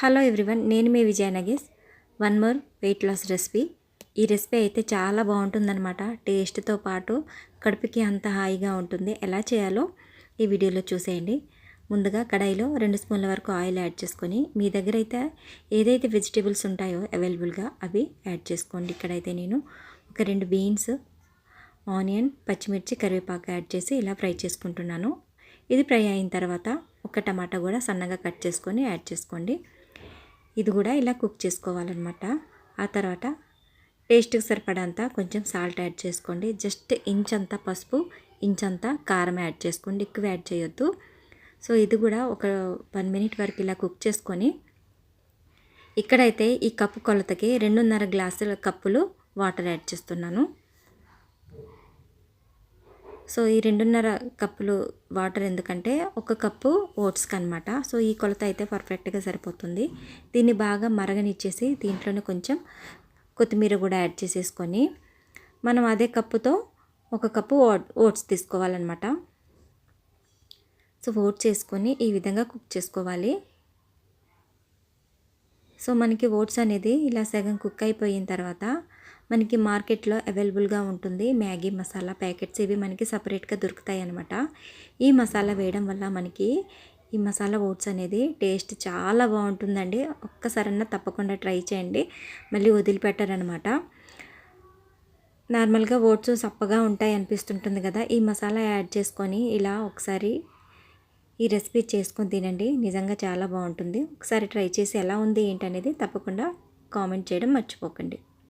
Hello everyone నేను మీ Vijaya Nagesh. One more weight loss recipe. ఈ recipe అయితే చాలా బాగుంటుందన్నమాట. టేస్ట్తో పాటు కడుపుకి అంత హాయిగా ఉంటుంది. ఎలా చేయాలో ఈ వీడియోలో చూసేయండి. ముందుగా కడాయిలో రెండు స్పూన్ల వరకు ఆయిల్ యాడ్ చేసుకొని మీ దగ్గర అయితే ఏదైతే వెజిటేబుల్స్ ఉంటాయో అవైలబుల్గా అవి యాడ్ చేసుకోండి. ఇక్కడైతే నేను ఒక రెండు బీన్స్ ఆనియన్ పచ్చిమిర్చి కరివేపాకు యాడ్ చేసి ఇలా ఫ్రై చేసుకుంటున్నాను. ఇది ఫ్రై అయిన తర్వాత ఒక టమాటా కూడా సన్నగా కట్ చేసుకొని యాడ్ చేసుకోండి. ఇది కూడా ఇలా కుక్ చేసుకోవాలన్నమాట. ఆ తర్వాత టేస్ట్కి సరిపడంత కొంచెం సాల్ట్ యాడ్ చేసుకోండి. జస్ట్ ఇంచ్ అంతా పసుపు ఇంచ్ అంతా కారం యాడ్ చేసుకోండి. ఎక్కువ యాడ్ చేయొద్దు. సో ఇది కూడా ఒక వన్ మినిట్ వరకు ఇలా కుక్ చేసుకొని ఇక్కడైతే ఈ కప్పు కొలతకి రెండున్నర గ్లాసుల కప్పులు వాటర్ యాడ్ చేస్తున్నాను. సో ఈ రెండున్నర కప్పులు వాటర్ ఎందుకంటే ఒక కప్పు ఓట్స్కి అనమాట సో ఈ కొలత అయితే పర్ఫెక్ట్గా సరిపోతుంది. దీన్ని బాగా మరగనిచ్చేసి దీంట్లోనే కొంచెం కొత్తిమీర కూడా యాడ్ చేసేసుకొని మనం అదే కప్పుతో ఒక కప్పు ఓట్స్ తీసుకోవాలన్నమాట. సో ఓట్స్ వేసుకొని ఈ విధంగా కుక్ చేసుకోవాలి. సో మనకి ఓట్స్ అనేది ఇలా సగం కుక్ అయిపోయిన తర్వాత మనకి మార్కెట్లో అవైలబుల్గా ఉంటుంది. మ్యాగీ మసాలా ప్యాకెట్స్ ఇవి మనకి సపరేట్గా దొరుకుతాయి అనమాట ఈ మసాలా వేయడం వల్ల మనకి ఈ మసాలా ఓట్స్ అనేది టేస్ట్ చాలా బాగుంటుందండి. ఒక్కసారన్నా తప్పకుండా ట్రై చేయండి. మళ్ళీ వదిలిపెట్టారనమాట నార్మల్గా ఓట్స్ సప్పగా ఉంటాయి అనిపిస్తుంటుంది కదా. ఈ మసాలా యాడ్ చేసుకొని ఇలా ఒకసారి ఈ రెసిపీ చేసుకొని తినండి. నిజంగా చాలా బాగుంటుంది. ఒకసారి ట్రై చేసి ఎలా ఉంది ఏంటనేది తప్పకుండా కామెంట్ చేయడం మర్చిపోకండి.